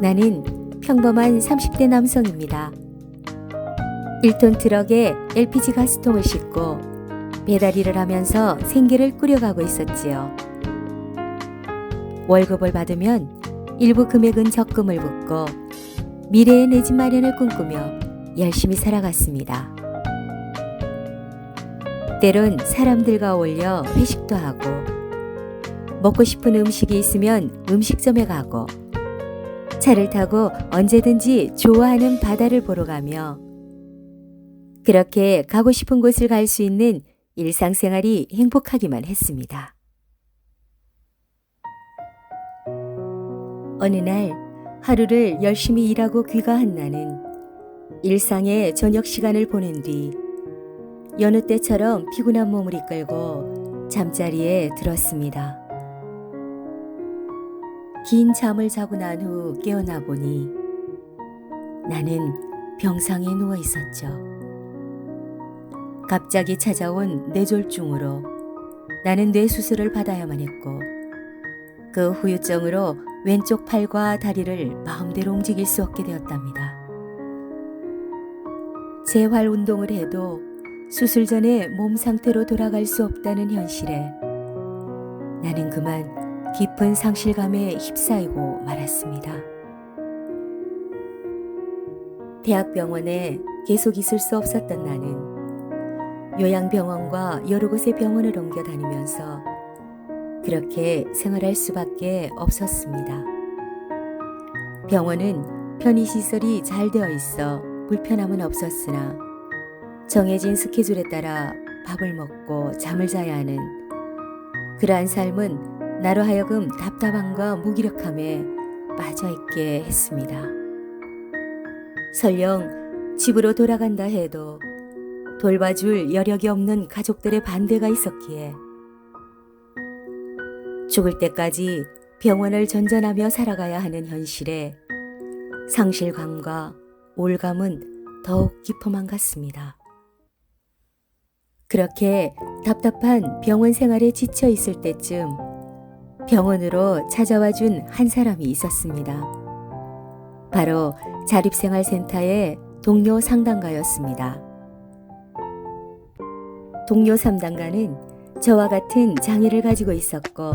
나는 평범한 30대 남성입니다. 1톤 트럭에 LPG 가스통을 싣고 배달 일을 하면서 생계를 꾸려가고 있었지요. 월급을 받으면 일부 금액은 적금을 붓고 미래의 내 집 마련을 꿈꾸며 열심히 살아갔습니다. 때론 사람들과 어울려 회식도 하고 먹고 싶은 음식이 있으면 음식점에 가고 차를 타고 언제든지 좋아하는 바다를 보러 가며 그렇게 가고 싶은 곳을 갈 수 있는 일상생활이 행복하기만 했습니다. 어느 날 하루를 열심히 일하고 귀가한 나는 일상의 저녁 시간을 보낸 뒤 여느 때처럼 피곤한 몸을 이끌고 잠자리에 들었습니다. 긴 잠을 자고 난 후 깨어나 보니 나는 병상에 누워 있었죠. 갑자기 찾아온 뇌졸중으로 나는 뇌수술을 받아야만 했고 그 후유증으로 왼쪽 팔과 다리를 마음대로 움직일 수 없게 되었답니다. 재활 운동을 해도 수술 전에 몸 상태로 돌아갈 수 없다는 현실에 나는 그만 깊은 상실감에 휩싸이고 말았습니다. 대학병원에 계속 있을 수 없었던 나는 요양병원과 여러 곳의 병원을 옮겨 다니면서 그렇게 생활할 수밖에 없었습니다. 병원은 편의시설이 잘 되어 있어 불편함은 없었으나 정해진 스케줄에 따라 밥을 먹고 잠을 자야 하는 그러한 삶은 나로 하여금 답답함과 무기력함에 빠져있게 했습니다. 설령 집으로 돌아간다 해도 돌봐줄 여력이 없는 가족들의 반대가 있었기에 죽을 때까지 병원을 전전하며 살아가야 하는 현실에 상실감과 올감은 더욱 깊어만 갔습니다. 그렇게 답답한 병원 생활에 지쳐 있을 때쯤 병원으로 찾아와 준 한 사람이 있었습니다. 바로 자립생활센터의 동료 상담가였습니다. 동료 상담가는 저와 같은 장애를 가지고 있었고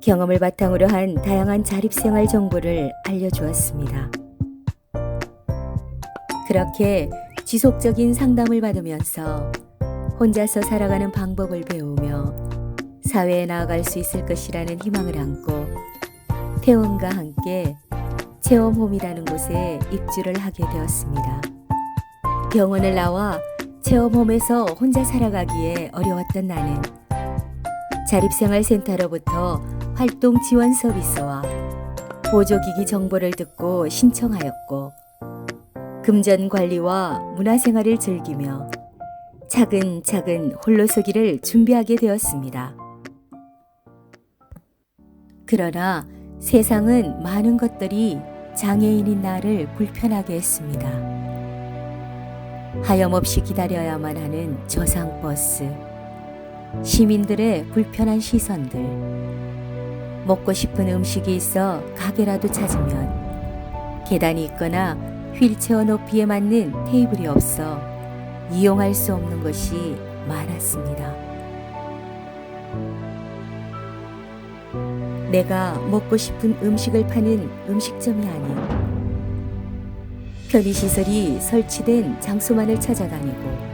경험을 바탕으로 한 다양한 자립생활 정보를 알려주었습니다. 그렇게 지속적인 상담을 받으면서 혼자서 살아가는 방법을 배우며 사회에 나아갈 수 있을 것이라는 희망을 안고 태원과 함께 체험홈이라는 곳에 입주를 하게 되었습니다. 병원을 나와 체험홈에서 혼자 살아가기에 어려웠던 나는 자립생활센터로부터 활동 지원 서비스와 보조기기 정보를 듣고 신청하였고 금전 관리와 문화생활을 즐기며 차근차근 홀로서기를 준비하게 되었습니다. 그러나 세상은 많은 것들이 장애인인 나를 불편하게 했습니다. 하염없이 기다려야만 하는 저상버스, 시민들의 불편한 시선들, 먹고 싶은 음식이 있어 가게라도 찾으면 계단이 있거나 휠체어 높이에 맞는 테이블이 없어 이용할 수 없는 것이 많았습니다. 내가 먹고 싶은 음식을 파는 음식점이 아닌 편의시설이 설치된 장소만을 찾아다니고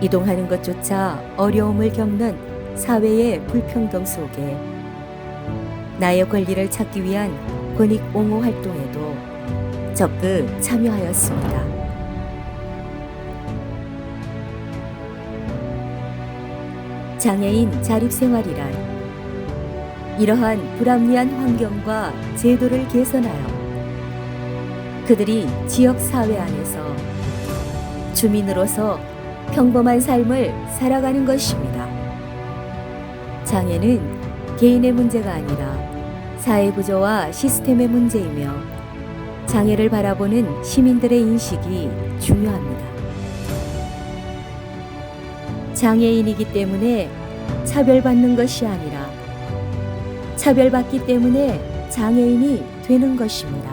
이동하는 것조차 어려움을 겪는 사회의 불평등 속에 나의 권리를 찾기 위한 권익 옹호 활동에도 적극 참여하였습니다. 장애인 자립생활이란 이러한 불합리한 환경과 제도를 개선하여 그들이 지역 사회 안에서 주민으로서 평범한 삶을 살아가는 것입니다. 장애는 개인의 문제가 아니라 사회 구조와 시스템의 문제이며 장애를 바라보는 시민들의 인식이 중요합니다. 장애인이기 때문에 차별받는 것이 아니라 차별받기 때문에 장애인이 되는 것입니다.